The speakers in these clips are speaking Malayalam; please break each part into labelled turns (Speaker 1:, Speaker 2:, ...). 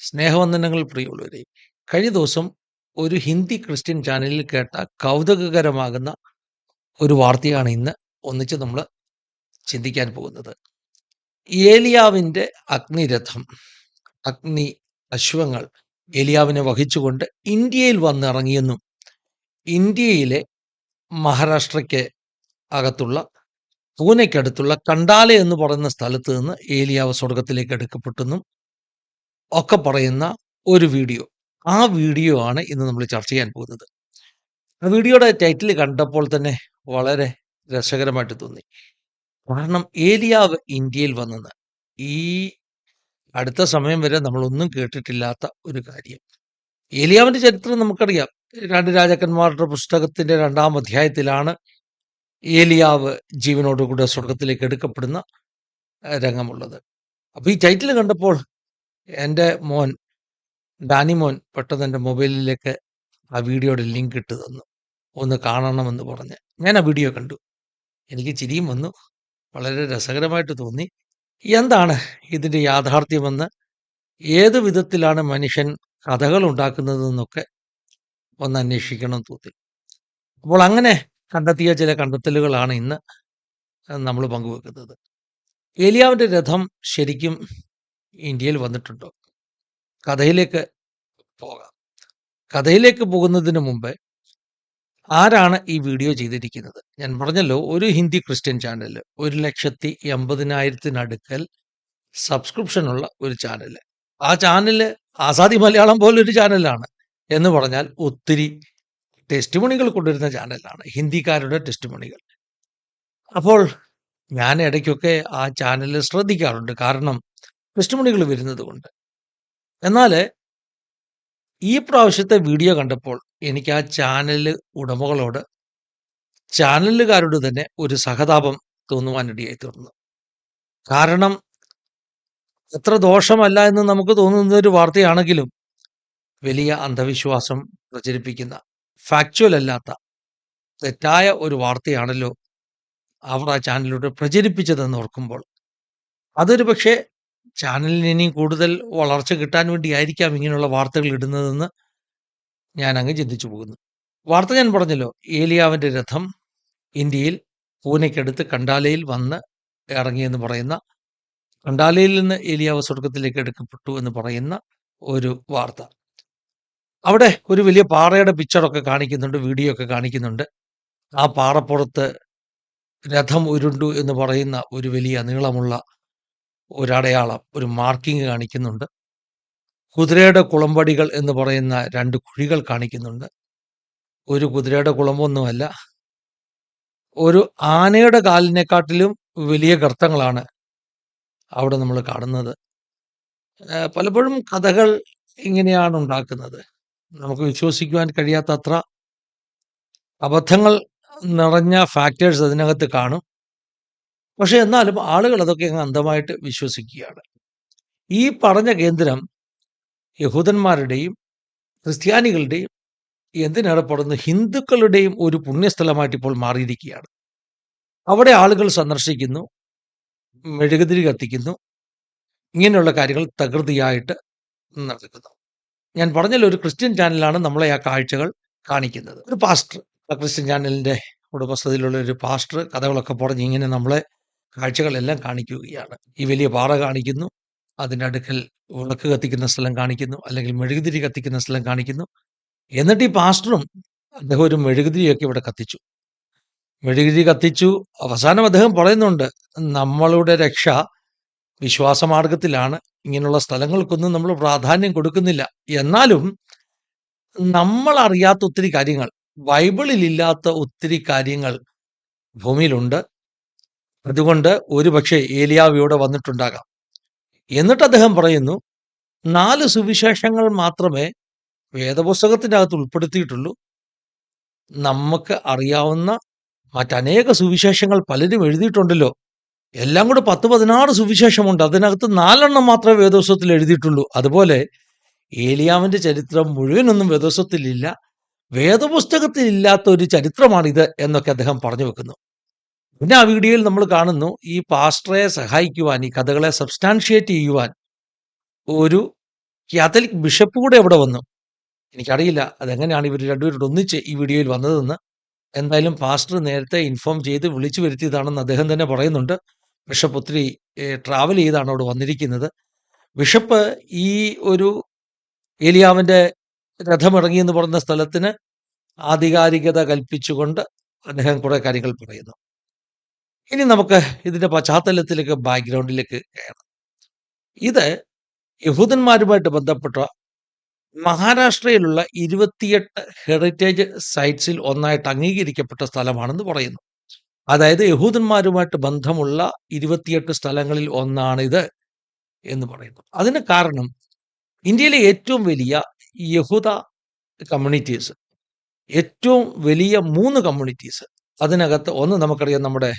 Speaker 1: സ്നേഹവന്ദനങ്ങൾ പ്രിയമുള്ളവരെ കഴിഞ്ഞ ദിവസം ഒരു ഹിന്ദി ക്രിസ്ത്യൻ ചാനലിൽ കേട്ട കൗതുകകരമാകുന്ന ഒരു വാർത്തയാണ് ഇന്ന് ഒന്നിച്ച് നമ്മൾ ചിന്തിക്കാൻ പോകുന്നത്. ഏലിയാവിന്റെ അഗ്നിരഥം അഗ്നി അശ്വങ്ങൾ ഏലിയാവിനെ വഹിച്ചുകൊണ്ട് ഇന്ത്യയിൽ വന്നിറങ്ങിയെന്നും ഇന്ത്യയിലെ മഹാരാഷ്ട്രയ്ക്ക് അകത്തുള്ള പൂനെക്കടുത്തുള്ള കണ്ടാല എന്ന് പറയുന്ന സ്ഥലത്ത് നിന്ന് ഏലിയാവ് സ്വർഗത്തിലേക്ക് എടുക്കപ്പെട്ടെന്നും ഒക്കെ പറയുന്ന ഒരു വീഡിയോ. ആ വീഡിയോ ആണ് ഇന്ന് നമ്മൾ ചർച്ച ചെയ്യാൻ പോകുന്നത്. ആ വീഡിയോയുടെ ടൈറ്റിൽ കണ്ടപ്പോൾ തന്നെ വളരെ രസകരമായിട്ട് തോന്നി. കാരണം ഏലിയാവ് ഇന്ത്യയിൽ വന്നത് ഈ അടുത്ത സമയം വരെ നമ്മളൊന്നും കേട്ടിട്ടില്ലാത്ത ഒരു കാര്യം. ഏലിയാവിന്റെ ചരിത്രം നമുക്കറിയാം. രണ്ട് രാജാക്കന്മാരുടെ പുസ്തകത്തിന്റെ രണ്ടാം അധ്യായത്തിലാണ് ഏലിയാവ് ജീവനോടുകൂടെ സ്വർഗത്തിലേക്ക് എടുക്കപ്പെടുന്ന രംഗമുള്ളത്. അപ്പൊ ഈ ടൈറ്റിൽ കണ്ടപ്പോൾ എന്റെ മോൻ ഡാനി മോൻ പെട്ടെന്ന് എന്റെ മൊബൈലിലേക്ക് ആ വീഡിയോയുടെ ലിങ്ക് ഇട്ട് തന്നു. ഒന്ന് കാണണമെന്ന് പറഞ്ഞ്. ഞാൻ ആ വീഡിയോ കണ്ടു. എനിക്ക് ചിരിയും വന്നു. വളരെ രസകരമായിട്ട് തോന്നി. എന്താണ് ഇതിന്റെ യാഥാർത്ഥ്യമെന്ന്? ഏത് വിധത്തിലാണ് മനുഷ്യൻ കഥകൾ ഉണ്ടാക്കുന്നതെന്നൊക്കെ ഒന്ന് അന്വേഷിക്കണം തോന്നി. അപ്പോൾ അങ്ങനെ കണ്ടെത്തിയ ചില കണ്ടെത്തലുകളാണ് ഇന്ന് നമ്മൾ പങ്കുവെക്കുന്നത്. ഏലിയാവിന്റെ രഥം ശരിക്കും ഇന്ത്യയിൽ വന്നിട്ടുണ്ടോ? കഥയിലേക്ക് പോകാം. കഥയിലേക്ക് പോകുന്നതിന് മുമ്പ് ആരാണ് ഈ വീഡിയോ ചെയ്തിരിക്കുന്നത്? ഞാൻ പറഞ്ഞല്ലോ ഒരു ഹിന്ദി ക്രിസ്ത്യൻ ചാനൽ ഒരു ലക്ഷത്തി എൺപതിനായിരത്തിനടുക്കൽ സബ്സ്ക്രിപ്ഷൻ ഉള്ള ഒരു ചാനൽ. ആ ചാനൽ ആസാദി മലയാളം പോലൊരു ചാനലാണ് എന്ന് പറഞ്ഞാൽ ഒത്തിരി ടെസ്റ്റ് മണികൾ കൊണ്ടുവരുന്ന ചാനലാണ് ഹിന്ദിക്കാരുടെ ടെസ്റ്റ് മണികൾ അപ്പോൾ ഞാൻ ഇടയ്ക്കൊക്കെ ആ ചാനൽ ശ്രദ്ധിക്കാറുണ്ട്. കാരണം ടെസ്റ്റ് മണികൾ വരുന്നത് കൊണ്ട് എന്നാൽ ഈ പ്രാവശ്യത്തെ വീഡിയോ കണ്ടപ്പോൾ എനിക്ക് ആ ചാനൽ ഉടമകളോട് ചാനലുകാരോട് തന്നെ ഒരു സഹതാപം തോന്നുവാനിടയായി തീർന്നു കാരണം എത്ര ദോഷമല്ല എന്ന് നമുക്ക് തോന്നുന്ന ഒരു വാർത്തയാണെങ്കിലും വലിയ അന്ധവിശ്വാസം പ്രചരിപ്പിക്കുന്ന ഫാക്ച്വൽ അല്ലാത്ത തെറ്റായ ഒരു വാർത്തയാണല്ലോ അവർ ആ ചാനലിലൂടെ പ്രചരിപ്പിച്ചതെന്ന് ഓർക്കുമ്പോൾ. അതൊരു പക്ഷേ ചാനലിന് ഇനിയും കൂടുതൽ വളർച്ച കിട്ടാൻ വേണ്ടിയായിരിക്കാം ഇങ്ങനെയുള്ള വാർത്തകൾ ഇടുന്നതെന്ന് ഞാൻ അങ്ങ് ചിന്തിച്ചു പോകുന്നു. വാർത്ത ഞാൻ പറഞ്ഞല്ലോ ഏലിയാവിന്റെ രഥം ഇന്ത്യയിൽ പൂനെക്കടുത്ത് കണ്ടാലയിൽ വന്ന് ഇറങ്ങിയെന്ന് പറയുന്ന കണ്ടാലയിൽ നിന്ന് ഏലിയാവ് സ്വർഗത്തിലേക്ക് എടുക്കപ്പെട്ടു എന്ന് പറയുന്ന ഒരു വാർത്ത. അവിടെ ഒരു വലിയ പാറയുടെ പിക്ചറൊക്കെ കാണിക്കുന്നുണ്ട് വീഡിയോ ഒക്കെ കാണിക്കുന്നുണ്ട്. ആ പാറപ്പുറത്ത് രഥം ഉരുണ്ടു എന്ന് പറയുന്ന ഒരു വലിയ നീളമുള്ള ഒരടയാളം ഒരു മാർക്കിംഗ് കാണിക്കുന്നുണ്ട്. കുതിരയുടെ കുളമ്പടികൾ എന്ന് പറയുന്ന രണ്ട് കുഴികൾ കാണിക്കുന്നുണ്ട്. ഒരു കുതിരയുടെ കുളമ്പൊന്നുമല്ല. ഒരു ആനയുടെ കാലിനെക്കാട്ടിലും വലിയ ഗർത്തങ്ങളാണ് അവിടെ നമ്മൾ കാണുന്നത്. പലപ്പോഴും കഥകൾ ഇങ്ങനെയാണ് ഉണ്ടാക്കുന്നത്. നമുക്ക് വിശ്വസിക്കുവാൻ കഴിയാത്തത്ര അബദ്ധങ്ങൾ നിറഞ്ഞ ഫാക്ടേഴ്സ് അതിനകത്ത് കാണും. പക്ഷെ എന്നാലും ആളുകൾ അതൊക്കെ അങ്ങ് അന്ധമായിട്ട് വിശ്വസിക്കുകയാണ്. ഈ പറഞ്ഞ കേന്ദ്രം യഹൂദന്മാരുടെയും ക്രിസ്ത്യാനികളുടെയും എന്തിനേറെപ്പെടുന്നു ഹിന്ദുക്കളുടെയും ഒരു പുണ്യസ്ഥലമായിട്ട് ഇപ്പോൾ മാറിയിരിക്കുകയാണ്. അവിടെ ആളുകൾ സന്ദർശിക്കുന്നു മെഴുകുതിരി കത്തിക്കുന്നു ഇങ്ങനെയുള്ള കാര്യങ്ങൾ തകൃതിയായിട്ട് നടക്കുന്നു. ഞാൻ പറഞ്ഞല്ലോ ഒരു ക്രിസ്ത്യൻ ചാനലാണ് നമ്മളെ ആ കാഴ്ചകൾ കാണിക്കുന്നത്. ഒരു പാസ്റ്റർ ക്രിസ്ത്യൻ ചാനലിന്റെ ഉടമസ്ഥതയിലുള്ള ഒരു പാസ്റ്റർ കഥകളൊക്കെ പറഞ്ഞ് ഇങ്ങനെ നമ്മളെ കാഴ്ചകളെല്ലാം കാണിക്കുകയാണ്. ഈ വലിയ പാറ കാണിക്കുന്നു അതിന്റെ അടുക്കൽ വിളക്ക് കത്തിക്കുന്ന സ്ഥലം കാണിക്കുന്നു അല്ലെങ്കിൽ മെഴുകുതിരി കത്തിക്കുന്ന സ്ഥലം കാണിക്കുന്നു. എന്നിട്ട് ഈ പാസ്റ്ററും അദ്ദേഹം ഒരു മെഴുകുതിരിയൊക്കെ ഇവിടെ കത്തിച്ചു. മെഴുകുതിരി കത്തിച്ചു. അവസാനം അദ്ദേഹം പറയുന്നുണ്ട് നമ്മളുടെ രക്ഷ വിശ്വാസമാർഗത്തിലാണ് ഇങ്ങനെയുള്ള സ്ഥലങ്ങൾക്കൊന്നും നമ്മൾ പ്രാധാന്യം കൊടുക്കുന്നില്ല. എന്നാലും നമ്മൾ അറിയാത്ത ഒത്തിരി കാര്യങ്ങൾ ബൈബിളിൽ ഇല്ലാത്ത ഒത്തിരി കാര്യങ്ങൾ ഭൂമിയിലുണ്ട്. അതുകൊണ്ട് ഒരുപക്ഷെ ഏലിയാവ് ഇവിടെ വന്നിട്ടുണ്ടാകാം. എന്നിട്ട് അദ്ദേഹം പറയുന്നു നാല് സുവിശേഷങ്ങൾ മാത്രമേ വേദപുസ്തകത്തിന്റെ അകത്ത് ഉൾപ്പെടുത്തിയിട്ടുള്ളൂ. നമുക്ക് അറിയാവുന്ന മറ്റനേക സുവിശേഷങ്ങൾ പലരും എഴുതിയിട്ടുണ്ടല്ലോ. എല്ലാം കൂടെ പത്ത് പതിനാറ് സുവിശേഷമുണ്ട്. അതിനകത്ത് നാലെണ്ണം മാത്രമേ വേദോസ്വത്തിൽ എഴുതിയിട്ടുള്ളൂ. അതുപോലെ ഏലിയാവിന്റെ ചരിത്രം മുഴുവനൊന്നും വേദോസ്വത്തിലില്ല വേദപുസ്തകത്തിൽ ഇല്ലാത്ത ഒരു ചരിത്രമാണിത് എന്നൊക്കെ അദ്ദേഹം പറഞ്ഞു വെക്കുന്നു. പിന്നെ ആ വീഡിയോയിൽ നമ്മൾ കാണുന്നു ഈ പാസ്റ്ററെ സഹായിക്കുവാൻ ഈ കഥകളെ സബ്സ്റ്റാൻഷിയേറ്റ് ചെയ്യുവാൻ ഒരു കാത്തലിക് ബിഷപ്പ് കൂടെ എവിടെ വന്നു. എനിക്കറിയില്ല അതെങ്ങനെയാണ് ഇവർ രണ്ടുപേരും ഒന്നിച്ച് ഈ വീഡിയോയിൽ വന്നതെന്ന്. എന്തായാലും പാസ്റ്റർ നേരത്തെ ഇൻഫോം ചെയ്ത് വിളിച്ചു വരുത്തിയതാണെന്ന് അദ്ദേഹം തന്നെ പറയുന്നുണ്ട്. ബിഷപ്പ് ഒത്തിരി ട്രാവൽ ചെയ്താണ് അവിടെ വന്നിരിക്കുന്നത്. ബിഷപ്പ് ഈ ഒരു ഏലിയാവിന്റെ രഥമിറങ്ങിയെന്ന് പറയുന്ന സ്ഥലത്തിന് ആധികാരികത കൽപ്പിച്ചുകൊണ്ട് അദ്ദേഹം കുറേ കാര്യങ്ങൾ പറയുന്നു. ഇനി നമുക്ക് ഇതിന്റെ പശ്ചാത്തലത്തിലേക്ക് ബാക്ക്ഗ്രൗണ്ടിലേക്ക് കയറാം. ഇത് യഹൂദന്മാരുമായിട്ട് ബന്ധപ്പെട്ട മഹാരാഷ്ട്രയിലുള്ള 28 ഹെറിറ്റേജ് സൈറ്റ്സിൽ ഒന്നായിട്ട് അംഗീകരിക്കപ്പെട്ട സ്ഥലമാണെന്ന് പറയുന്നു. അതായത് യഹൂദന്മാരുമായിട്ട് ബന്ധമുള്ള 28 സ്ഥലങ്ങളിൽ ഒന്നാണിത് എന്ന് പറയുന്നു. അതിന് കാരണം ഇന്ത്യയിലെ ഏറ്റവും വലിയ യഹൂദ കമ്മ്യൂണിറ്റീസ് ഏറ്റവും വലിയ മൂന്ന് കമ്മ്യൂണിറ്റീസ് അതിനകത്ത് ഒന്ന് നമുക്കറിയാം നമ്മുടെ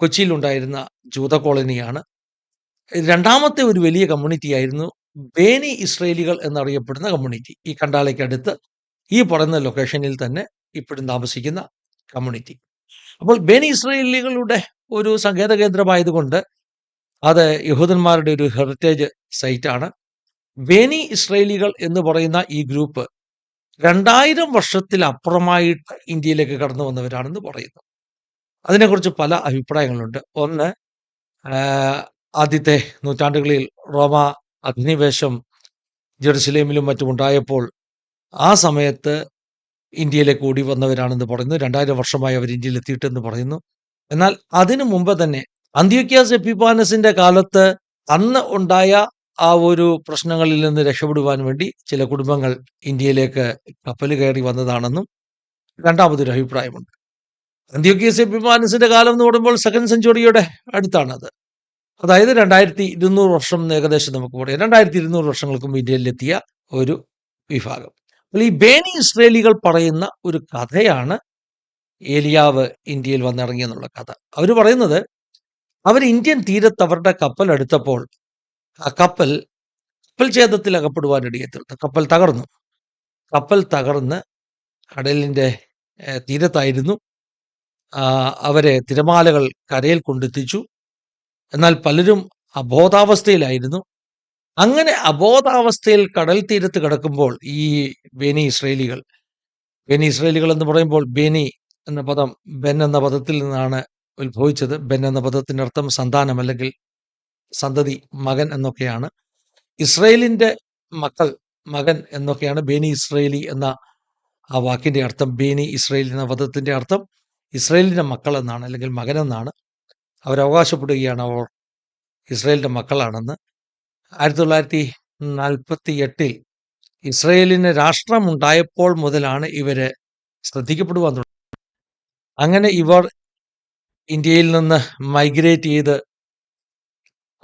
Speaker 1: കൊച്ചിയിലുണ്ടായിരുന്ന ജൂത കോളനിയാണ്. രണ്ടാമത്തെ ഒരു വലിയ കമ്മ്യൂണിറ്റി ആയിരുന്നു ബേനി ഇസ്രേലികൾ എന്നറിയപ്പെടുന്ന കമ്മ്യൂണിറ്റി. ഈ കണ്ടാലയ്ക്കടുത്ത് ഈ പറയുന്ന ലൊക്കേഷനിൽ തന്നെ ഇപ്പോഴും താമസിക്കുന്ന കമ്മ്യൂണിറ്റി. അപ്പോൾ ബേനി ഇസ്രേലികളുടെ ഒരു സങ്കേത കേന്ദ്രമായതുകൊണ്ട് അത് യഹൂദന്മാരുടെ ഒരു ഹെറിറ്റേജ് സൈറ്റ് ആണ്. ബേനി ഇസ്രേലികൾ എന്ന് പറയുന്ന ഈ ഗ്രൂപ്പ് 2000 വർഷത്തിലപ്പുറമായിട്ട് ഇന്ത്യയിലേക്ക് കടന്നു വന്നവരാണെന്ന് പറയുന്നു. അതിനെക്കുറിച്ച് പല അഭിപ്രായങ്ങളുണ്ട്. ഒന്ന് ആദ്യത്തെ നൂറ്റാണ്ടുകളിൽ റോമ അധിനിവേശം ജെറുസലേമിലും മറ്റും ഉണ്ടായപ്പോൾ ആ സമയത്ത് ഇന്ത്യയിലേക്ക് കൂടി വന്നവരാണെന്ന് പറയുന്നു. 2000 വർഷമായി അവർ ഇന്ത്യയിൽ എത്തിയിട്ടെന്ന് പറയുന്നു. എന്നാൽ അതിനു മുമ്പ് തന്നെ അന്ത്യോക്യാസ് എപ്പിഫാനസിന്റെ കാലത്ത് അന്ന് ഉണ്ടായ ആ ഒരു പ്രശ്നങ്ങളിൽ നിന്ന് രക്ഷപ്പെടുവാൻ വേണ്ടി ചില കുടുംബങ്ങൾ ഇന്ത്യയിലേക്ക് കപ്പൽ കയറി വന്നതാണെന്നും രണ്ടാമതൊരു അഭിപ്രായമുണ്ട്. അന്ത്യോക്യാസ് എപ്പിഫാനസിന്റെ കാലം എന്ന് പറയുമ്പോൾ സെക്കൻഡ് സെഞ്ചുറിയുടെ അടുത്താണത്. അതായത് 2200 വർഷം ഏകദേശം നമുക്ക് പറയാം. 2200 വർഷങ്ങൾക്ക് വർഷങ്ങൾക്കും ഇന്ത്യയിലെത്തിയ ഒരു വിഭാഗം. അപ്പോൾ ഈ ബേനി ഇസ്രേലികൾ പറയുന്ന ഒരു കഥയാണ് ഏലിയാവ് ഇന്ത്യയിൽ വന്നിറങ്ങിയെന്നുള്ള കഥ. അവർ പറയുന്നത് അവർ ഇന്ത്യൻ തീരത്ത് അവരുടെ കപ്പൽ എടുത്തപ്പോൾ ആ കപ്പൽ കപ്പൽ ഛേദത്തിൽ അകപ്പെടുവാൻ ഇടയായിത്തീർന്നു. കപ്പൽ തകർന്നു. കപ്പൽ തകർന്ന് കടലിന്റെ തീരത്തായിരുന്നു. അവരെ തിരമാലകൾ കരയിൽ കൊണ്ടെത്തിച്ചു. എന്നാൽ പലരും അബോധാവസ്ഥയിലായിരുന്നു. അങ്ങനെ അബോധാവസ്ഥയിൽ കടൽ തീരത്ത് കിടക്കുമ്പോൾ ഈ ബെനി ഇസ്രേലികൾ ബെനി ഇസ്രേലികൾ എന്ന് പറയുമ്പോൾ ബെനി എന്ന പദം ബെൻ എന്ന പദത്തിൽ നിന്നാണ് ഉത്ഭവിച്ചത്. ബെൻ എന്ന പദത്തിന്റെ അർത്ഥം സന്താനം അല്ലെങ്കിൽ സന്തതി, മകൻ എന്നൊക്കെയാണ്. ഇസ്രായേലിന്റെ മക്കൾ, മകൻ എന്നൊക്കെയാണ് ബേനി ഇസ്രായേലി എന്ന ആ വാക്കിന്റെ അർത്ഥം. ബേനി ഇസ്രേലി എന്ന പദത്തിന്റെ അർത്ഥം ഇസ്രായേലിന്റെ മക്കളെന്നാണ് അല്ലെങ്കിൽ മകനെന്നാണ് അവരവകാശപ്പെടുകയാണ് അവർ ഇസ്രയേലിന്റെ മക്കളാണെന്ന്. ആയിരത്തി തൊള്ളായിരത്തി നാൽപ്പത്തി എട്ടിൽ ഇസ്രയേലിന് രാഷ്ട്രമുണ്ടായപ്പോൾ മുതലാണ് ഇവർ ശ്രദ്ധിക്കപ്പെടുവാൻ തുടങ്ങി അങ്ങനെ ഇവർ ഇന്ത്യയിൽ നിന്ന് മൈഗ്രേറ്റ് ചെയ്ത്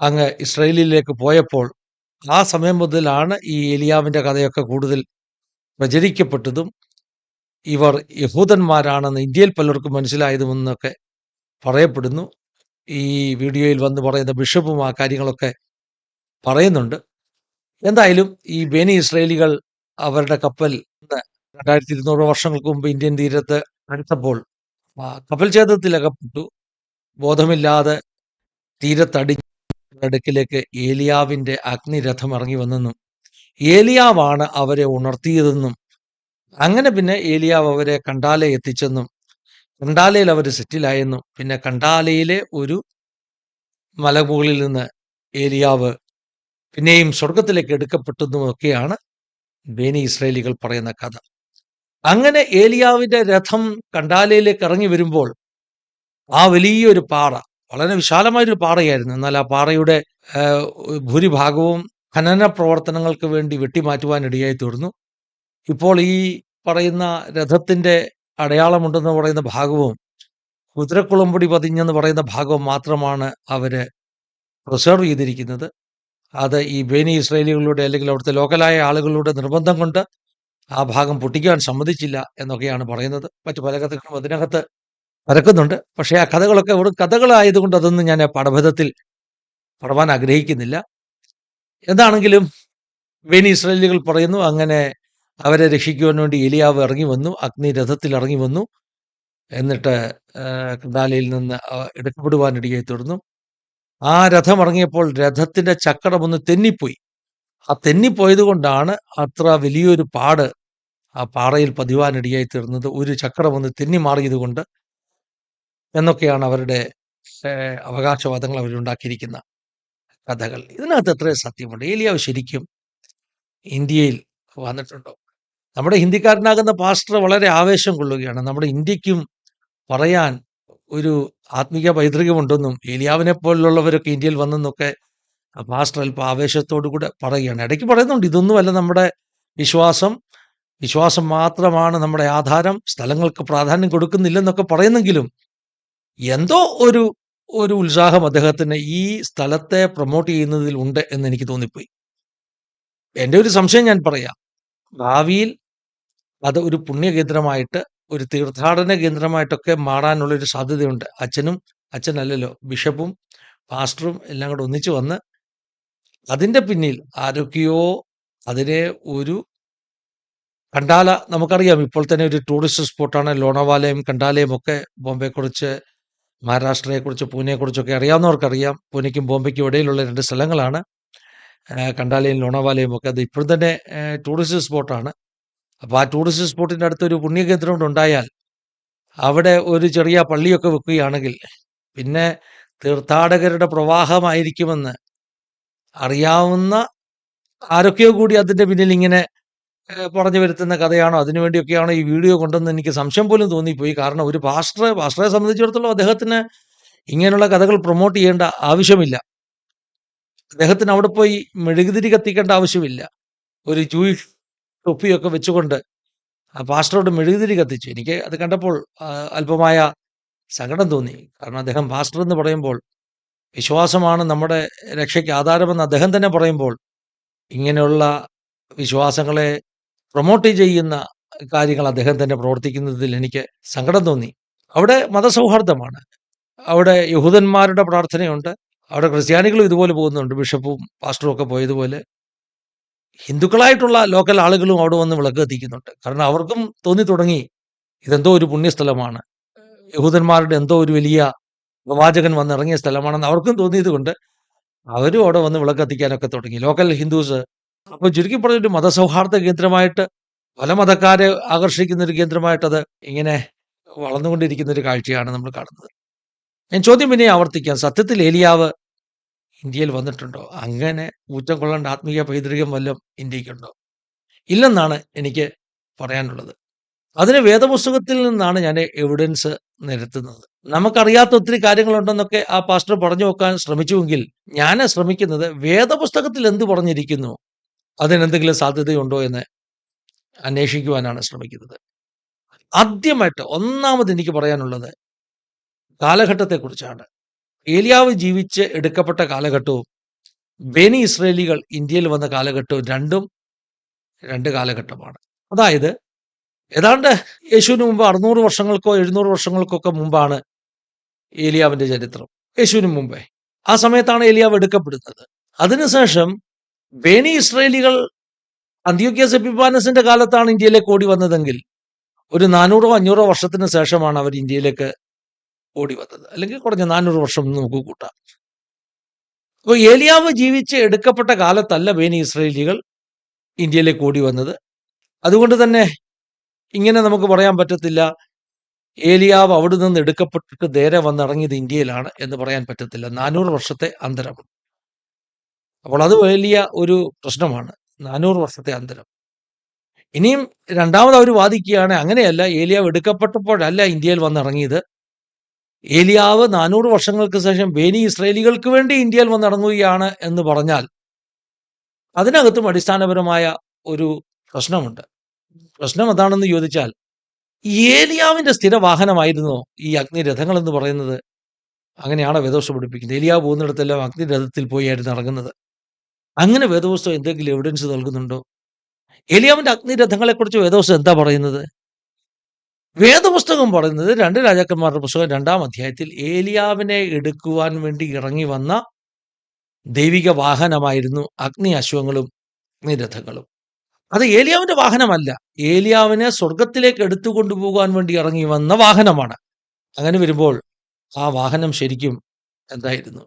Speaker 1: അങ്ങ് ഇസ്രയേലിലേക്ക് പോയപ്പോൾ ആ സമയം മുതലാണ് ഈ എലിയാവിന്റെ കഥയൊക്കെ കൂടുതൽ പ്രചരിക്കപ്പെട്ടതും ഇവർ യഹൂദന്മാരാണെന്ന് ഇന്ത്യയിൽ പലർക്കും മനസ്സിലായതുമെന്നൊക്കെ പറയപ്പെടുന്നു. ഈ വീഡിയോയിൽ വന്ന് പറയുന്ന ബിഷപ്പും ആ കാര്യങ്ങളൊക്കെ പറയുന്നുണ്ട്. എന്തായാലും ഈ ബേനി ഇസ്രായേലികൾ അവരുടെ കപ്പൽ 2200 വർഷങ്ങൾക്ക് മുമ്പ് ഇന്ത്യൻ തീരത്ത് അടുത്തപ്പോൾ കപ്പൽ ഛേദത്തിൽ അകപ്പെട്ടു. ബോധമില്ലാതെ തീരത്തടിഞ്ഞ് അടുക്കിലേക്ക് ഏലിയാവിന്റെ അഗ്നിരഥം ഇറങ്ങി വന്നെന്നും ഏലിയാവാണ് അവരെ ഉണർത്തിയതെന്നും അങ്ങനെ പിന്നെ ഏലിയാവ് അവരെ കണ്ടാലെ എത്തിച്ചെന്നും കണ്ടാലയിൽ അവർ സെറ്റിലായെന്നും പിന്നെ കണ്ടാലയിലെ ഒരു മലമുകളിൽ നിന്ന് ഏലിയാവ് പിന്നെയും സ്വർഗത്തിലേക്ക് എടുക്കപ്പെട്ടെന്നുമൊക്കെയാണ് ബേനി ഇസ്രായേലികൾ പറയുന്ന കഥ. അങ്ങനെ ഏലിയാവിന്റെ രഥം കണ്ടാലയിലേക്ക് ഇറങ്ങി വരുമ്പോൾ ആ വലിയൊരു പാറ വളരെ വിശാലമായൊരു പാറയായിരുന്നു. എന്നാൽ ആ പാറയുടെ ഭൂരിഭാഗവും ഖനന പ്രവർത്തനങ്ങൾക്ക് വേണ്ടി വെട്ടിമാറ്റുവാൻ ഇടയായി തീർന്നു. ഇപ്പോൾ ഈ പറയുന്ന രഥത്തിന്റെ അടയാളമുണ്ടെന്ന് പറയുന്ന ഭാഗവും കുതിരക്കുളമ്പടി പതിഞ്ഞെന്ന് പറയുന്ന ഭാഗവും മാത്രമാണ് അവർ പ്രിസർവ് ചെയ്തിരിക്കുന്നത്. അത് ഈ ബേനി ഇസ്രയേലികളുടെ അല്ലെങ്കിൽ അവിടുത്തെ ലോക്കലായ ആളുകളുടെ നിർബന്ധം കൊണ്ട് ആ ഭാഗം പൊട്ടിക്കാൻ സമ്മതിച്ചില്ല എന്നൊക്കെയാണ് പറയുന്നത്. മറ്റു പല കഥകളും അതിനകത്ത് പരക്കുന്നുണ്ട്. പക്ഷേ ആ കഥകളൊക്കെ ഒരു കഥകളായതുകൊണ്ട് അതൊന്നും ഞാൻ പാഠഭാഗത്തിൽ പറവാൻ ആഗ്രഹിക്കുന്നില്ല. എന്താണെങ്കിലും ബേനി ഇസ്രായേലികൾ പറയുന്നു അങ്ങനെ അവരെ രക്ഷിക്കുവാൻ വേണ്ടി എലിയാവ് ഇറങ്ങി വന്നു. അഗ്നി രഥത്തിൽ ഇറങ്ങി വന്നു. എന്നിട്ട് കൃതാലയിൽ നിന്ന് ആഹ്, തുടർന്നു. ആ രഥം ഇറങ്ങിയപ്പോൾ രഥത്തിന്റെ ചക്രം ഒന്ന് തെന്നിപ്പോയി. ആ തെന്നിപ്പോയത് കൊണ്ടാണ് അത്ര വലിയൊരു പാട് ആ പാറയിൽ പതിവാനിടയായി തീർന്നത് ഒരു ചക്രം ഒന്ന് തെന്നി മാറിയത് കൊണ്ട് എന്നൊക്കെയാണ് അവരുടെ അവകാശവാദങ്ങൾ അവരുണ്ടാക്കിയിരിക്കുന്ന കഥകൾ ഇതിനകത്ത് എത്ര സത്യമുണ്ട് ഏലിയാവ് ശരിക്കും ഇന്ത്യയിൽ വന്നിട്ടുണ്ടോ നമ്മുടെ ഹിന്ദിക്കാരനാകുന്ന പാസ്റ്റർ വളരെ ആവേശം കൊള്ളുകയാണ്. നമ്മുടെ ഇന്ത്യക്കും പറയാൻ ഒരു ആത്മീയ പൈതൃകമുണ്ടെന്നും ഏലിയാവിനെ പോലുള്ളവരൊക്കെ ഇന്ത്യയിൽ വന്നെന്നൊക്കെ പാസ്റ്റർ അല്പം ആവേശത്തോടു കൂടെ പറയുകയാണ്. ഇടയ്ക്ക് പറയുന്നുണ്ട് ഇതൊന്നുമല്ല നമ്മുടെ വിശ്വാസം. വിശ്വാസം മാത്രമാണ് നമ്മുടെ ആധാരം. സ്ഥലങ്ങൾക്ക് പ്രാധാന്യം കൊടുക്കുന്നില്ലെന്നൊക്കെ പറയുന്നെങ്കിലും എന്തോ ഒരു ഒരു ഉത്സാഹം അദ്ദേഹത്തിന് ഈ സ്ഥലത്തെ പ്രൊമോട്ട് ചെയ്യുന്നതിൽ ഉണ്ട് എന്ന് എനിക്ക് തോന്നിപ്പോയി. എന്റെ ഒരു സംശയം ഞാൻ പറയാം. ഭാവിയിൽ അത് ഒരു പുണ്യകേന്ദ്രമായിട്ട് ഒരു തീർത്ഥാടന കേന്ദ്രമായിട്ടൊക്കെ മാറാനുള്ള ഒരു സാധ്യതയുണ്ട്. അച്ഛനും അച്ഛനല്ലല്ലോ ബിഷപ്പും പാസ്റ്ററും എല്ലാം കൂടെ ഒന്നിച്ചു വന്ന് അതിന്റെ പിന്നിൽ ആരൊക്കെയോ അതിനെ ഒരു കണ്ടാല നമുക്കറിയാം. ഇപ്പോൾ തന്നെ ഒരു ടൂറിസ്റ്റ് സ്പോട്ടാണ്. ലോണവാലയും കണ്ടാലയും ഒക്കെ ബോംബെക്കുറിച്ച് മഹാരാഷ്ട്രയെക്കുറിച്ച് പൂനെയെക്കുറിച്ചൊക്കെ അറിയാവുന്നവർക്കറിയാം. പൂനെക്കും ബോംബെക്കും ഇടയിലുള്ള രണ്ട് സ്ഥലങ്ങളാണ്. കണ്ടാലയും ലോണവാലയും ഒക്കെ. അത് ഇപ്പോഴും തന്നെ ടൂറിസ്റ്റ് സ്പോട്ടാണ്. അപ്പോൾ ആ ടൂറിസ്റ്റ് സ്പോട്ടിന്റെ അടുത്ത് ഒരു പുണ്യകേന്ദ്രം കൊണ്ട് ഉണ്ടായാൽ അവിടെ ഒരു ചെറിയ പള്ളിയൊക്കെ വെക്കുകയാണെങ്കിൽ പിന്നെ തീർത്ഥാടകരുടെ പ്രവാഹമായിരിക്കുമെന്ന് അറിയാവുന്ന ആരൊക്കെയോ കൂടി അതിന്റെ പിന്നിൽ ഇങ്ങനെ പറഞ്ഞു വരുത്തുന്ന കഥയാണോ? അതിനു വേണ്ടിയൊക്കെയാണോ ഈ വീഡിയോ കൊണ്ടെന്ന് എനിക്ക് സംശയം പോലും തോന്നിപ്പോയി. കാരണം ഒരു പാസ്റ്ററെ പാസ്റ്ററെ സംബന്ധിച്ചിടത്തോളം അദ്ദേഹത്തിന് ഇങ്ങനെയുള്ള കഥകൾ പ്രൊമോട്ട് ചെയ്യേണ്ട ആവശ്യമില്ല. അദ്ദേഹത്തിന് അവിടെ പോയി മെഴുകുതിരി കത്തിക്കേണ്ട ആവശ്യമില്ല. ഒരു ജൂയിഷ് തൊപ്പിയൊക്കെ വെച്ചുകൊണ്ട് പാസ്റ്ററോട് മെഴുകുതിരി കത്തിച്ചു. എനിക്ക് അത് കണ്ടപ്പോൾ അല്പമായ സങ്കടം തോന്നി. കാരണം അദ്ദേഹം പാസ്റ്റർ എന്ന് പറയുമ്പോൾ വിശ്വാസമാണ് നമ്മുടെ രക്ഷയ്ക്ക് ആധാരമെന്ന് അദ്ദേഹം തന്നെ പറയുമ്പോൾ ഇങ്ങനെയുള്ള വിശ്വാസങ്ങളെ പ്രൊമോട്ട് ചെയ്യുന്ന കാര്യങ്ങൾ അദ്ദേഹം തന്നെ പ്രവർത്തിക്കുന്നതിൽ എനിക്ക് സങ്കടം തോന്നി. അവിടെ മതസൗഹാർദ്ദമാണ്. അവിടെ യഹൂദന്മാരുടെ പ്രാർത്ഥനയുണ്ട്. അവിടെ ക്രിസ്ത്യാനികളും ഇതുപോലെ പോകുന്നുണ്ട്. ബിഷപ്പും പാസ്റ്ററും ഒക്കെ പോയതുപോലെ ഹിന്ദുക്കളായിട്ടുള്ള ലോക്കൽ ആളുകളും അവിടെ വന്ന് വിളക്ക് കത്തിക്കുന്നുണ്ട്. കാരണം അവർക്കും തോന്നി തുടങ്ങി ഇതെന്തോ ഒരു പുണ്യസ്ഥലമാണ്. യഹൂദന്മാരുടെ എന്തോ ഒരു വലിയ പ്രവാചകൻ വന്നിറങ്ങിയ സ്ഥലമാണെന്ന് അവർക്കും തോന്നിയത് കൊണ്ട് അവരും അവിടെ വന്ന് വിളക്ക് കത്തിക്കാനൊക്കെ തുടങ്ങി. ലോക്കൽ ഹിന്ദുസ് അപ്പോൾ ചുരുക്കി പറഞ്ഞൊരു മതസൗഹാർദ്ദ കേന്ദ്രമായിട്ട് പല മതക്കാരെ ആകർഷിക്കുന്ന ഒരു കേന്ദ്രമായിട്ടത് ഇങ്ങനെ വളർന്നുകൊണ്ടിരിക്കുന്ന ഒരു കാഴ്ചയാണ് നമ്മൾ കാണുന്നത്. ഞാൻ ചോദ്യം പിന്നെ ആവർത്തിക്കാം. സത്യത്തിൽ ഏലിയാവ് ഇന്ത്യയിൽ വന്നിട്ടുണ്ടോ? അങ്ങനെ ഊറ്റം കൊള്ളേണ്ട ആത്മീയ പൈതൃകം വല്ലതും ഇന്ത്യക്കുണ്ടോ ഇല്ലെന്നാണ് എനിക്ക് പറയാനുള്ളത്. അതിന് വേദപുസ്തകത്തിൽ നിന്നാണ് ഞാൻ എവിഡൻസ് നിരത്തുന്നത്. നമുക്കറിയാത്ത ഒത്തിരി കാര്യങ്ങളുണ്ടെന്നൊക്കെ ആ പാസ്റ്റർ പറഞ്ഞു വെക്കാൻ ശ്രമിച്ചുവെങ്കിൽ ഞാൻ ശ്രമിക്കുന്നത് വേദപുസ്തകത്തിൽ എന്ത് പറഞ്ഞിരിക്കുന്നു? അതിനെന്തെങ്കിലും സാധ്യതയുണ്ടോ എന്ന് അന്വേഷിക്കുവാനാണ് ശ്രമിക്കുന്നത്. ആദ്യമായിട്ട് ഒന്നാമത് എനിക്ക് പറയാനുള്ളത് കാലഘട്ടത്തെക്കുറിച്ചാണ്. ഏലിയാവ് ജീവിച്ച് എടുക്കപ്പെട്ട കാലഘട്ടവും ബെനി ഇസ്രേലികൾ ഇന്ത്യയിൽ വന്ന കാലഘട്ടവും രണ്ടും രണ്ട് കാലഘട്ടമാണ്. അതായത് ഏതാണ്ട് യേശുവിന് മുമ്പ് അറുന്നൂറ് വർഷങ്ങൾക്കോ എഴുന്നൂറ് വർഷങ്ങൾക്കോ ഒക്കെ മുമ്പാണ് ഏലിയാവിന്റെ ചരിത്രം. യേശുവിന് മുമ്പേ. ആ സമയത്താണ് ഏലിയാവ് എടുക്കപ്പെടുന്നത്. അതിനുശേഷം ബേനി ഇസ്രേലികൾ അന്ത്യോക്യ എപ്പിഫാനസിന്റെ കാലത്താണ് ഇന്ത്യയിലേക്ക് ഓടി വന്നതെങ്കിൽ ഒരു നാനൂറോ അഞ്ഞൂറോ വർഷത്തിന് ശേഷമാണ് അവർ ഇന്ത്യയിലേക്ക് ഓടി വന്നത് അല്ലെങ്കിൽ കുറഞ്ഞ നാനൂറ് വർഷം നമുക്ക് കൂട്ടാം. അപ്പോൾ ഏലിയാവ് ജീവിച്ച് എടുക്കപ്പെട്ട കാലത്തല്ല ബേനി ഇസ്രേലികൾ ഇന്ത്യയിലേക്ക് ഓടി വന്നത് അതുകൊണ്ട് തന്നെ ഇങ്ങനെ നമുക്ക് പറയാൻ പറ്റത്തില്ല ഏലിയാവ് അവിടെ നിന്ന് എടുക്കപ്പെട്ടിട്ട് നേരെ വന്നിറങ്ങിയത് ഇന്ത്യയിലാണ് എന്ന് പറയാൻ പറ്റത്തില്ല. നാനൂറ് വർഷത്തെ അന്തരം. അപ്പോൾ അത് വലിയ ഒരു പ്രശ്നമാണ്. നാനൂറ് വർഷത്തെ അന്തരം. ഇനിയും രണ്ടാമത് അവർ വാദിക്കുകയാണ് അങ്ങനെയല്ല ഏലിയാവ് എടുക്കപ്പെട്ടപ്പോഴല്ല ഇന്ത്യയിൽ വന്നിറങ്ങിയത്. ഏലിയാവ് നാനൂറ് വർഷങ്ങൾക്ക് ശേഷം ബേനി ഇസ്രേലികൾക്ക് വേണ്ടി ഇന്ത്യയിൽ വന്നിറങ്ങുകയാണ് എന്ന് പറഞ്ഞാൽ അതിനകത്തും അടിസ്ഥാനപരമായ ഒരു പ്രശ്നമുണ്ട്. പ്രശ്നം എന്താണെന്ന് ചോദിച്ചാൽ ഏലിയാവിന്റെ സ്ഥിര വാഹനമായിരുന്നോ ഈ അഗ്നിരഥങ്ങൾ എന്ന് പറയുന്നത്? അങ്ങനെയാണ് വേദോത്സവം പഠിപ്പിക്കുന്നത്? ഏലിയാവ് പോകുന്നിടത്തെല്ലാം അഗ്നിരഥത്തിൽ പോയായിരുന്നു ഇറങ്ങുന്നത്. അങ്ങനെ വേദോസ്വം എന്തെങ്കിലും എവിഡൻസ് നൽകുന്നുണ്ടോ? ഏലിയാവിന്റെ അഗ്നിരഥങ്ങളെക്കുറിച്ച് വേദപുസ്തകം എന്താ പറയുന്നത്? വേദപുസ്തകം പറയുന്നത് രണ്ട് രാജാക്കന്മാരുടെ പുസ്തകം രണ്ടാം അധ്യായത്തിൽ ഏലിയാവിനെ എടുക്കുവാൻ വേണ്ടി ഇറങ്ങി വന്ന ദൈവിക വാഹനമായിരുന്നു അഗ്നി അശ്വങ്ങളും അഗ്നിരഥങ്ങളും അത് ഏലിയാവിന്റെ വാഹനമല്ല. ഏലിയാവിനെ സ്വർഗത്തിലേക്ക് എടുത്തു കൊണ്ടുപോകാൻ വേണ്ടി ഇറങ്ങി വന്ന വാഹനമാണ്. അങ്ങനെ വരുമ്പോൾ ആ വാഹനം ശരിക്കും എന്തായിരുന്നു?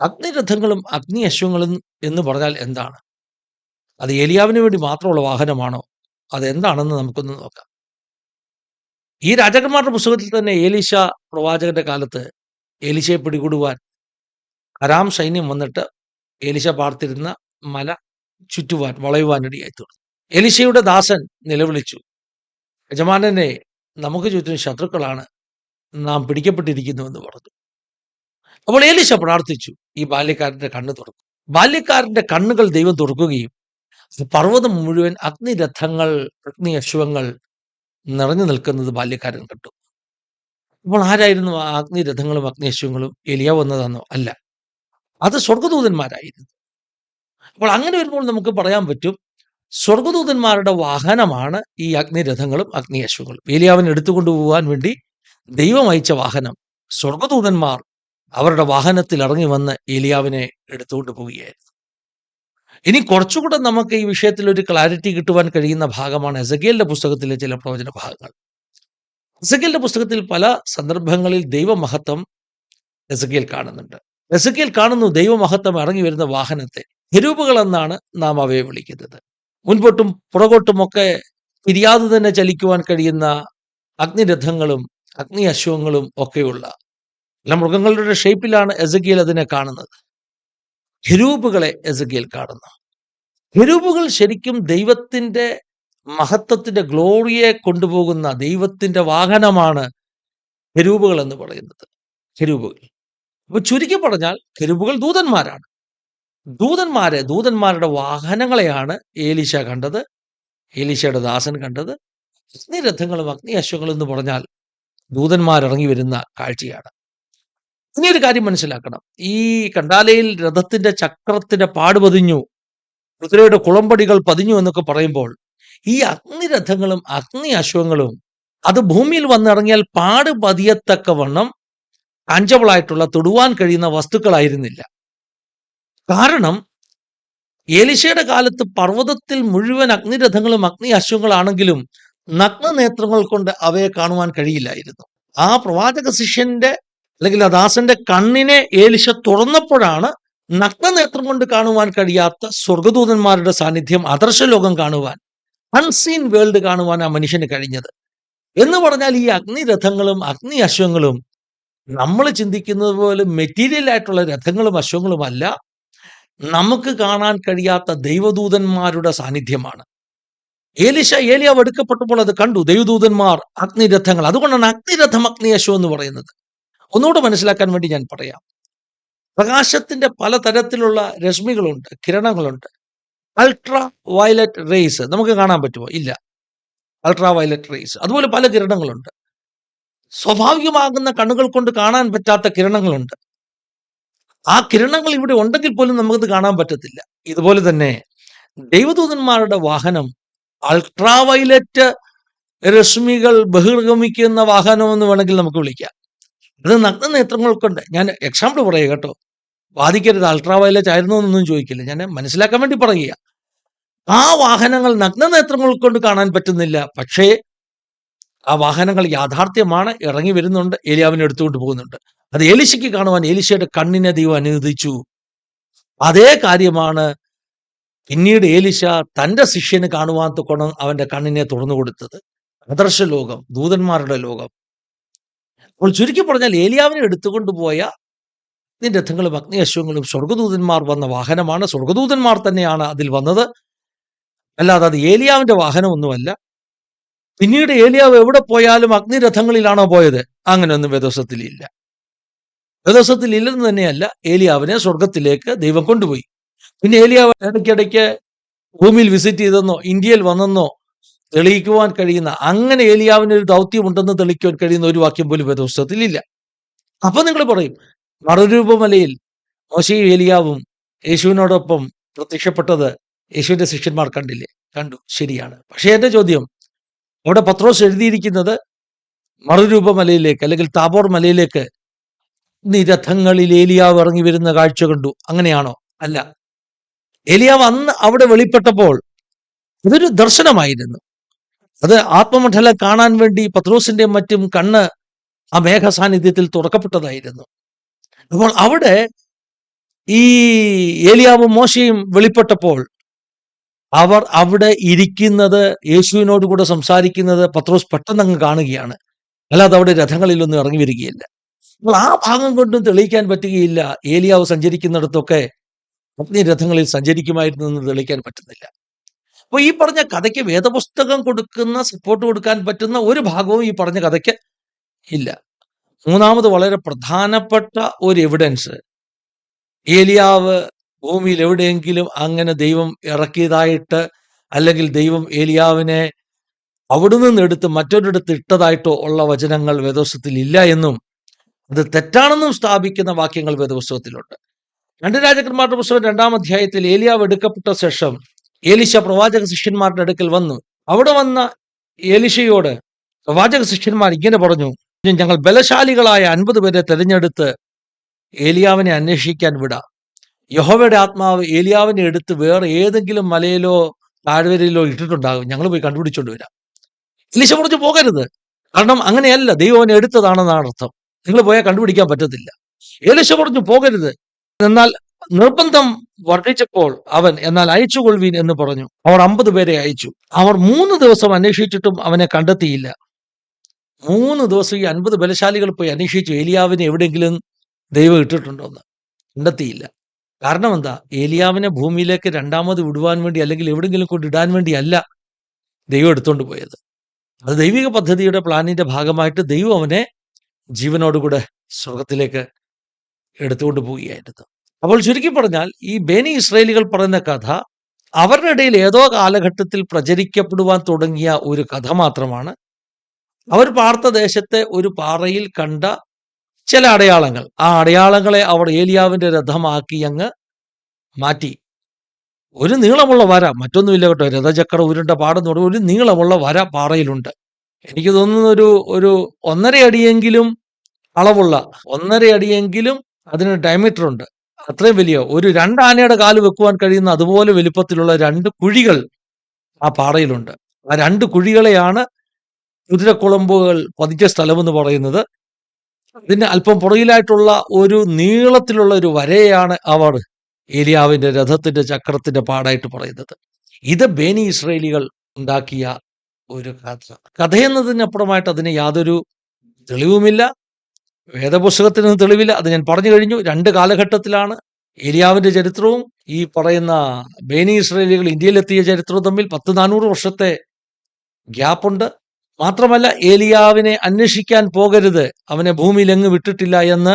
Speaker 1: അഗ്നിരഥങ്ങളും അഗ്നി അശ്വങ്ങളും എന്ന് പറഞ്ഞാൽ എന്താണ്? അത് ഏലിയാവിന് വേണ്ടി മാത്രമുള്ള വാഹനമാണോ? അതെന്താണെന്ന് നമുക്കൊന്ന് നോക്കാം. ഈ രാജാക്കന്മാരുടെ പുസ്തകത്തിൽ തന്നെ ഏലീശ പ്രവാചകന്റെ കാലത്ത് ഏലീശയെ പിടികൂടുവാൻ അരാം സൈന്യം വന്നിട്ട് ഏലീശ പാർത്തിരുന്ന മല ചുറ്റുവാൻ വളയുവാനിടയായി തീർന്നു. എലിശയുടെ ദാസൻ നിലവിളിച്ചു യജമാനനെ നമുക്ക് ചുറ്റും ശത്രുക്കളാണ്. നാം പിടിക്കപ്പെട്ടിരിക്കുന്നുവെന്ന് പറഞ്ഞു. അപ്പോൾ ഏലിശ പ്രാർത്ഥിച്ചു ഈ ബാല്യക്കാരന്റെ കണ്ണ് തുറക്കും. ബാല്യക്കാരന്റെ കണ്ണുകൾ ദൈവം തുറക്കുകയും പർവതം മുഴുവൻ അഗ്നിരഥങ്ങൾ അഗ്നി അശ്വങ്ങൾ നിറഞ്ഞു നിൽക്കുന്നത് ബാല്യക്കാരൻ കണ്ടു അപ്പോൾ ആരായിരുന്നു അഗ്നിരഥങ്ങളും അഗ്നേശ്വങ്ങളും എലിയ വന്നതെന്നോ അല്ല. അത് സ്വർഗദൂതന്മാരായിരുന്നു അപ്പോൾ അങ്ങനെ വരുമ്പോൾ നമുക്ക് പറയാൻ പറ്റും സ്വർഗദൂതന്മാരുടെ വാഹനമാണ് ഈ അഗ്നിരഥങ്ങളും അഗ്നി ഏലിയാവൻ ഏലിയാവിനെ എടുത്തുകൊണ്ടുപോകാൻ വേണ്ടി ദൈവം അയച്ച വാഹനം. സ്വർഗദൂതന്മാർ അവരുടെ വാഹനത്തിൽ ഇറങ്ങി വന്ന് ഏലിയാവിനെ എടുത്തുകൊണ്ട് പോവുകയായിരുന്നു. ഇനി കുറച്ചുകൂടെ നമുക്ക് ഈ വിഷയത്തിൽ ഒരു ക്ലാരിറ്റി കിട്ടുവാൻ കഴിയുന്ന ഭാഗമാണ് എസഗേലിന്റെ പുസ്തകത്തിലെ ചില പ്രവചന ഭാഗങ്ങൾ. എസഗേലിന്റെ പുസ്തകത്തിൽ പല സന്ദർഭങ്ങളിൽ ദൈവമഹത്വം എസഗേൽ കാണുന്നുണ്ട്. എസഗേൽ കാണുന്നു ദൈവമഹത്വം ഇറങ്ങി വരുന്ന വാഹനത്തെ. ഹെരൂപുകൾ എന്നാണ് നാം അവയെ വിളിക്കുന്നത്. മുൻപോട്ടും പുറകോട്ടുമൊക്കെ തിരിയാതെ തന്നെ ചലിക്കുവാൻ കഴിയുന്ന അഗ്നിരഥങ്ങളും അഗ്നി അശ്വങ്ങളും ഒക്കെയുള്ള. എല്ലാ മൃഗങ്ങളുടെ ഷേപ്പിലാണ് എസഗേൽ അതിനെ കാണുന്നത്. ഹെരൂപുകളെ എസഗിയൽ കാണുന്നു. ഹിരൂപുകൾ ശരിക്കും ദൈവത്തിന്റെ മഹത്വത്തിന്റെ ഗ്ലോറിയെ കൊണ്ടുപോകുന്ന ദൈവത്തിന്റെ വാഹനമാണ് ഹെരൂബുകൾ എന്ന് പറയുന്നത്. ഹെരൂബുകൾ. അപ്പൊ ചുരുക്കി പറഞ്ഞാൽ ഹെരൂബുകൾ ദൂതന്മാരാണ്. ദൂതന്മാരെ ദൂതന്മാരുടെ വാഹനങ്ങളെയാണ് ഏലീശ കണ്ടത് ഏലീശയുടെ ദാസൻ കണ്ടത്. അഗ്നിരഥങ്ങളും അഗ്നി അശ്വങ്ങളും എന്ന് പറഞ്ഞാൽ ദൂതന്മാരിറങ്ങി വരുന്ന കാഴ്ചയാണ്. ഇനി ഒരു കാര്യം മനസ്സിലാക്കണം. ഈ കണ്ടാലയിൽ രഥത്തിന്റെ ചക്രത്തിന്റെ പാട് പതിഞ്ഞു കുതിരയുടെ കുളമ്പടികൾ പതിഞ്ഞു എന്നൊക്കെ പറയുമ്പോൾ ഈ അഗ്നിരഥങ്ങളും അഗ്നി അശ്വങ്ങളും അത് ഭൂമിയിൽ വന്നിറങ്ങിയാൽ പാട് പതിയത്തക്കവണ്ണം കഞ്ചബിളായിട്ടുള്ള തൊടുവാൻ കഴിയുന്ന വസ്തുക്കളായിരുന്നില്ല. കാരണം ഏലിശയുടെ കാലത്ത് പർവതത്തിൽ മുഴുവൻ അഗ്നിരഥങ്ങളും അഗ്നി അശ്വങ്ങളാണെങ്കിലും നഗ്നനേത്രങ്ങൾ കൊണ്ട് അവയെ കാണുവാൻ കഴിയില്ലായിരുന്നു. ആ പ്രവാചക ശിഷ്യന്റെ അല്ലെങ്കിൽ ആ ദാസന്റെ കണ്ണിനെ ഏലിശ തുറന്നപ്പോഴാണ് നഗ്നനേത്രം കൊണ്ട് കാണുവാൻ കഴിയാത്ത സ്വർഗദൂതന്മാരുടെ സാന്നിധ്യം അദർശലോകം കാണുവാൻ അൺസീൻ വേൾഡ് കാണുവാൻ ആ മനുഷ്യന് കഴിഞ്ഞത്. എന്ന് പറഞ്ഞാൽ ഈ അഗ്നിരഥങ്ങളും അഗ്നി അശ്വങ്ങളും നമ്മൾ ചിന്തിക്കുന്നത് പോലെ മെറ്റീരിയൽ ആയിട്ടുള്ള രഥങ്ങളും അശ്വങ്ങളുമല്ല നമുക്ക് കാണാൻ കഴിയാത്ത ദൈവദൂതന്മാരുടെ സാന്നിധ്യമാണ്. ഏലിശ ഏലിയാവ് എടുക്കപ്പെട്ടപ്പോൾ അത് കണ്ടു. ദൈവദൂതന്മാർ അഗ്നിരഥങ്ങൾ. അതുകൊണ്ടാണ് അഗ്നിരഥം അഗ്നി അശ്വം എന്ന് പറയുന്നത്. ഒന്നുകൂടെ മനസ്സിലാക്കാൻ വേണ്ടി ഞാൻ പറയാം. പ്രകാശത്തിന്റെ പലതരത്തിലുള്ള രശ്മികളുണ്ട് കിരണങ്ങളുണ്ട്. അൾട്രാ വയലറ്റ് റേസ് നമുക്ക് കാണാൻ പറ്റുമോ? ഇല്ല. അൾട്രാ വയലറ്റ് റേസ് അതുപോലെ പല കിരണങ്ങളുണ്ട്. സ്വാഭാവികമാകുന്ന കണ്ണുകൾ കൊണ്ട് കാണാൻ പറ്റാത്ത കിരണങ്ങളുണ്ട്. ആ കിരണങ്ങൾ ഇവിടെ ഉണ്ടെങ്കിൽ പോലും നമുക്കത് കാണാൻ പറ്റത്തില്ല. ഇതുപോലെ തന്നെ ദൈവദൂതന്മാരുടെ വാഹനം അൾട്രാ വയലറ്റ് രശ്മികൾ ബഹിർഗമിക്കുന്ന വാഹനം എന്ന് വേണമെങ്കിൽ നമുക്ക് വിളിക്കാം. അത് നഗ്ന നേത്രങ്ങൾ കൊണ്ട് ഞാൻ എക്സാമ്പിൾ പറയുക കേട്ടോ. വാദിക്കരുത്. അൾട്രാ വയലറ്റ് ആയിരുന്നു എന്നൊന്നും ചോദിക്കില്ല. ഞാൻ മനസ്സിലാക്കാൻ വേണ്ടി പറയുക. ആ വാഹനങ്ങൾ നഗ്ന നേത്രങ്ങൾ കൊണ്ട് കാണാൻ പറ്റുന്നില്ല. പക്ഷേ ആ വാഹനങ്ങൾ യാഥാർത്ഥ്യമാണ്. ഇറങ്ങി വരുന്നുണ്ട്. ഏലിയാവിനെ എടുത്തുകൊണ്ട് പോകുന്നുണ്ട്. അത് ഏലിശയ്ക്ക് കാണുവാൻ ഏലിശയുടെ കണ്ണിനെ ദൈവം അനുവദിച്ചു. അതേ കാര്യമാണ് പിന്നീട് ഏലിശ തന്റെ ശിഷ്യന് കാണുവാൻ തൊക്കണം അവന്റെ കണ്ണിനെ തുറന്നു കൊടുത്തത്. ആദർശ ലോകം ദൂതന്മാരുടെ ലോകം. അപ്പോൾ ചുരുക്കി പറഞ്ഞാൽ ഏലിയാവിനെ എടുത്തുകൊണ്ടുപോയ പോയ രഥങ്ങളും അഗ്നി അശ്വങ്ങളും സ്വർഗദൂതന്മാർ വന്ന വാഹനമാണ്. സ്വർഗദൂതന്മാർ തന്നെയാണ് അതിൽ വന്നത്. അല്ലാതെ അത് ഏലിയാവിന്റെ വാഹനമൊന്നുമല്ല. പിന്നീട് ഏലിയാവ് എവിടെ പോയാലും അഗ്നിരഥങ്ങളിലാണോ പോയത്? അങ്ങനെയൊന്നും വേദോസത്തിൽ ഇല്ല. വേദോസത്തിൽ ഇല്ലെന്ന് തന്നെയല്ല ഏലിയാവിനെ സ്വർഗത്തിലേക്ക് ദൈവം കൊണ്ടുപോയി. പിന്നെ ഏലിയാവ് ഇടയ്ക്കിടയ്ക്ക് ഭൂമിയിൽ വിസിറ്റ് ചെയ്തെന്നോ ഇന്ത്യയിൽ വന്നെന്നോ തെളിയിക്കുവാൻ കഴിയുന്ന അങ്ങനെ ഏലിയാവിന് ഒരു ദൗത്യമുണ്ടെന്ന് തെളിയിക്കുവാൻ കഴിയുന്ന ഒരു വാക്യം പോലും വേദോസ്തവത്തിൽ ഇല്ല. അപ്പൊ നിങ്ങൾ പറയും മറുരൂപമലയിൽ മോശയും ഏലിയാവും യേശുവിനോടൊപ്പം പ്രത്യക്ഷപ്പെട്ടത് യേശുവിന്റെ ശിഷ്യന്മാർ കണ്ടില്ലേ? കണ്ടു. ശരിയാണ്. പക്ഷേ എന്റെ ചോദ്യം അവിടെ പത്രോസ് എഴുതിയിരിക്കുന്നത് മറുരൂപമലയിലേക്ക് അല്ലെങ്കിൽ താബോർ മലയിലേക്ക് നിരഥങ്ങളിൽ ഏലിയാവ് ഇറങ്ങി വരുന്ന കാഴ്ച കണ്ടു. അങ്ങനെയാണോ? അല്ല. ഏലിയാവ് അന്ന് അവിടെ വെളിപ്പെട്ടപ്പോൾ ഇതൊരു ദർശനമായിരുന്നു. അത് ആത്മമണ്ഡല കാണാൻ വേണ്ടി പത്രോസിന്റെ മറ്റും കണ്ണ് ആ മേഘ സാന്നിധ്യത്തിൽ തുറക്കപ്പെട്ടതായിരുന്നു. അപ്പോൾ അവിടെ ഈ ഏലിയാവും മോശയും വെളിപ്പെട്ടപ്പോൾ അവർ അവിടെ ഇരിക്കുന്നത് യേശുവിനോട് കൂടെ സംസാരിക്കുന്നത് പത്രോസ് പെട്ടെന്ന് അങ്ങ് കാണുകയാണ്. അല്ലാതെ അവിടെ രഥങ്ങളിലൊന്നും ഇറങ്ങി വരികയില്ല. അപ്പോൾ ആ ഭാഗം കൊണ്ടും തെളിയിക്കാൻ പറ്റുകയില്ല. ഏലിയാവ് സഞ്ചരിക്കുന്നിടത്തൊക്കെ അഗ്നി രഥങ്ങളിൽ സഞ്ചരിക്കുമായിരുന്നു എന്ന് തെളിയിക്കാൻ പറ്റുന്നില്ല. അപ്പോൾ ഈ പറഞ്ഞ കഥയ്ക്ക് വേദപുസ്തകം കൊടുക്കുന്ന സപ്പോർട്ട് കൊടുക്കാൻ പറ്റുന്ന ഒരു ഭാഗവും ഈ പറഞ്ഞ കഥയ്ക്ക് ഇല്ല. മൂന്നാമത് വളരെ പ്രധാനപ്പെട്ട ഒരു എവിഡൻസ് ഏലിയാവ് ഭൂമിയിൽ എവിടെയെങ്കിലും അങ്ങനെ ദൈവം ഇറക്കിയതായിട്ട് അല്ലെങ്കിൽ ദൈവം ഏലിയാവിനെ അവിടെ നിന്ന് എടുത്ത് മറ്റൊരിടത്ത് ഇട്ടതായിട്ടോ ഉള്ള വചനങ്ങൾ വേദോസ്തത്തിൽ ഇല്ല എന്നും അത് തെറ്റാണെന്നും സ്ഥാപിക്കുന്ന വാക്യങ്ങൾ വേദപുസ്തകത്തിലുണ്ട്. രണ്ട് രാജകന്മാരുടെ പുസ്തകം രണ്ടാം അധ്യായത്തിൽ ഏലിയാവ് എടുക്കപ്പെട്ട ശേഷം ഏലിശ പ്രവാചക ശിഷ്യന്മാരുടെ അടുക്കൽ വന്നു. അവിടെ വന്ന ഏലിശയോട് പ്രവാചക ശിഷ്യന്മാർ ഇങ്ങനെ പറഞ്ഞു ഞങ്ങൾ ബലശാലികളായ അൻപത് പേരെ തെരഞ്ഞെടുത്ത് ഏലിയാവിനെ അന്വേഷിക്കാൻ വിടാം. യഹോവയുടെ ആത്മാവ് ഏലിയാവിനെ എടുത്ത് വേറെ ഏതെങ്കിലും മലയിലോ താഴ്വരയിലോ ഇട്ടിട്ടുണ്ടാകും. ഞങ്ങൾ പോയി കണ്ടുപിടിച്ചോണ്ട് വരാം. ഏലിശ പറഞ്ഞു പോകരുത്. കാരണം അങ്ങനെയല്ല ദൈവം അവനെ എടുത്തതാണെന്നാണ് അർത്ഥം. നിങ്ങൾ പോയാൽ കണ്ടുപിടിക്കാൻ പറ്റത്തില്ല. ഏലിശ പറഞ്ഞു പോകരുത്. എന്നാൽ നിർബന്ധം വർദ്ധിച്ചപ്പോൾ അവൻ എന്നാൽ അയച്ചുകൊള്ളുവീൻ എന്ന് പറഞ്ഞു. അവർ അമ്പത് പേരെ അയച്ചു. അവർ മൂന്ന് ദിവസം അന്വേഷിച്ചിട്ടും അവനെ കണ്ടെത്തിയില്ല. മൂന്ന് ദിവസം ഈ അൻപത് ബലശാലികൾ പോയി അന്വേഷിച്ചു. ഏലിയാവിനെ എവിടെയെങ്കിലും ദൈവം ഇട്ടിട്ടുണ്ടോ എന്ന് കണ്ടെത്തിയില്ല. കാരണം എന്താ? ഏലിയാവിനെ ഭൂമിയിലേക്ക് രണ്ടാമത് വിടുവാൻ വേണ്ടി അല്ലെങ്കിൽ എവിടെയെങ്കിലും കൊണ്ട് ഇടാൻ വേണ്ടി അല്ല ദൈവം എടുത്തുകൊണ്ട് പോയത്. അത് ദൈവിക പദ്ധതിയുടെ പ്ലാനിന്റെ ഭാഗമായിട്ട് ദൈവം അവനെ ജീവനോടുകൂടെ സ്വർഗത്തിലേക്ക് എടുത്തുകൊണ്ട് പോവുകയായിരുന്നു. അപ്പോൾ ചുരുക്കി പറഞ്ഞാൽ ഈ ബേനി ഇസ്രയേലികൾ പറയുന്ന കഥ അവരുടെ ഇടയിൽ ഏതോ കാലഘട്ടത്തിൽ പ്രചരിക്കപ്പെടുവാൻ തുടങ്ങിയ ഒരു കഥ മാത്രമാണ്. അവർ പാർത്ത ദേശത്തെ ഒരു പാറയിൽ കണ്ട ചില അടയാളങ്ങൾ. ആ അടയാളങ്ങളെ അവർ ഏലിയാവിന്റെ രഥമാക്കി അങ്ങ് മാറ്റി. ഒരു നീളമുള്ള വര മറ്റൊന്നുമില്ല കേട്ടോ. രഥചക്ര ഉരുണ്ട പാടെന്ന് ഒരു നീളമുള്ള വര പാറയിലുണ്ട്. എനിക്ക് തോന്നുന്ന ഒരു ഒരു ഒന്നര അടിയെങ്കിലും അളവുള്ള ഒന്നര അടിയെങ്കിലും അതിന് ഡയമീറ്റർ ഉണ്ട്. അത്രയും വലിയ ഒരു രണ്ട് ആനയുടെ കാൽ വെക്കുവാൻ കഴിയുന്ന അതുപോലെ വലിപ്പത്തിലുള്ള രണ്ട് കുഴികൾ ആ പാറയിലുണ്ട്. ആ രണ്ട് കുഴികളെയാണ് കുതിരക്കുളമ്പുകൾ പതിച്ച സ്ഥലമെന്ന് പറയുന്നത്. ഇതിന് അല്പം പുറകിലായിട്ടുള്ള ഒരു നീളത്തിലുള്ള ഒരു വരയാണ് അവർ ഏലിയാവിന്റെ രഥത്തിന്റെ ചക്രത്തിന്റെ പാടായിട്ട് പറയുന്നത്. ഇത് ബേനി ഇസ്രയേലികൾ ഉണ്ടാക്കിയ ഒരു കഥ. കഥയെന്നതിനപ്പുറമായിട്ട് അതിന് യാതൊരു തെളിവുമില്ല. വേദപുസ്തകത്തിന് തെളിവില്ല. അത് ഞാൻ പറഞ്ഞു കഴിഞ്ഞു. രണ്ട് കാലഘട്ടത്തിലാണ് ഏലിയാവിന്റെ ചരിത്രവും ഈ പറയുന്ന ബേനി ഇസ്രേലികൾ ഇന്ത്യയിലെത്തിയ ചരിത്രവും തമ്മിൽ പത്ത് നാനൂറ് വർഷത്തെ ഗ്യാപ്പുണ്ട്. മാത്രമല്ല ഏലിയാവിനെ അന്വേഷിക്കാൻ പോകരുത്. അവനെ ഭൂമിയിൽ എങ്ങ് വിട്ടിട്ടില്ല എന്ന്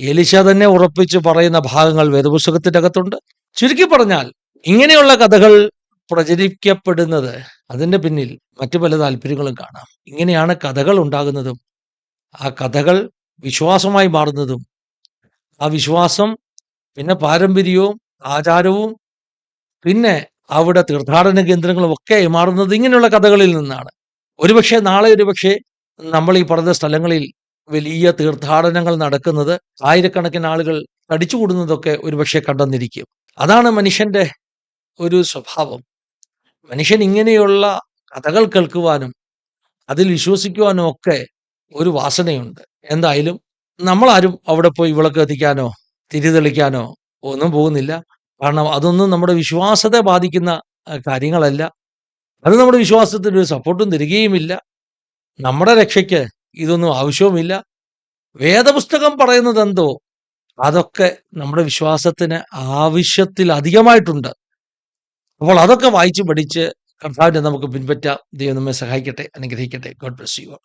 Speaker 1: എലിശ തന്നെ ഉറപ്പിച്ച് പറയുന്ന ഭാഗങ്ങൾ വേദപുസ്തകത്തിന്റെ അകത്തുണ്ട്. ചുരുക്കി പറഞ്ഞാൽ ഇങ്ങനെയുള്ള കഥകൾ പ്രചരിക്കപ്പെടുന്നത് അതിന്റെ പിന്നിൽ മറ്റു പല താല്പര്യങ്ങളും കാണാം. ഇങ്ങനെയാണ് കഥകൾ ഉണ്ടാകുന്നതും. ആ കഥകൾ വിശ്വാസമായി മാറുന്നതും ആ വിശ്വാസം പിന്നെ പാരമ്പര്യവും ആചാരവും പിന്നെ അവിടെ തീർത്ഥാടന കേന്ദ്രങ്ങളും ഒക്കെ മാറുന്നത് ഇങ്ങനെയുള്ള കഥകളിൽ നിന്നാണ്. ഒരുപക്ഷെ നാളെ ഒരുപക്ഷെ നമ്മൾ ഈ പറഞ്ഞ സ്ഥലങ്ങളിൽ വലിയ തീർത്ഥാടനങ്ങൾ നടക്കുന്നത് ആയിരക്കണക്കിന് ആളുകൾ തടിച്ചുകൂടുന്നതൊക്കെ ഒരുപക്ഷെ കണ്ടെന്നിരിക്കും. അതാണ് മനുഷ്യന്റെ ഒരു സ്വഭാവം. മനുഷ്യൻ ഇങ്ങനെയുള്ള കഥകൾ കേൾക്കുവാനും അതിൽ വിശ്വസിക്കുവാനും ഒക്കെ ഒരു വാസനയുണ്ട്. എന്തായാലും നമ്മളാരും അവിടെ പോയി വിളക്ക് കത്തിക്കാനോ തിരിതെളിക്കാനോ ഒന്നും പോകുന്നില്ല. കാരണം അതൊന്നും നമ്മുടെ വിശ്വാസത്തെ ബാധിക്കുന്ന കാര്യങ്ങളല്ല. അത് നമ്മുടെ വിശ്വാസത്തിന് ഒരു സപ്പോർട്ടും തരികയുമില്ല. നമ്മുടെ രക്ഷയ്ക്ക് ഇതൊന്നും ആവശ്യവുമില്ല. വേദപുസ്തകം പറയുന്നത് എന്തോ അതൊക്കെ നമ്മുടെ വിശ്വാസത്തിന് ആവശ്യത്തിൽ അധികമായിട്ടുണ്ട്. അപ്പോൾ അതൊക്കെ വായിച്ച് പഠിച്ച് കർത്താവിനെ നമുക്ക് പിൻപറ്റാം. ദൈവം നമ്മെ സഹായിക്കട്ടെ അനുഗ്രഹിക്കട്ടെ. God bless you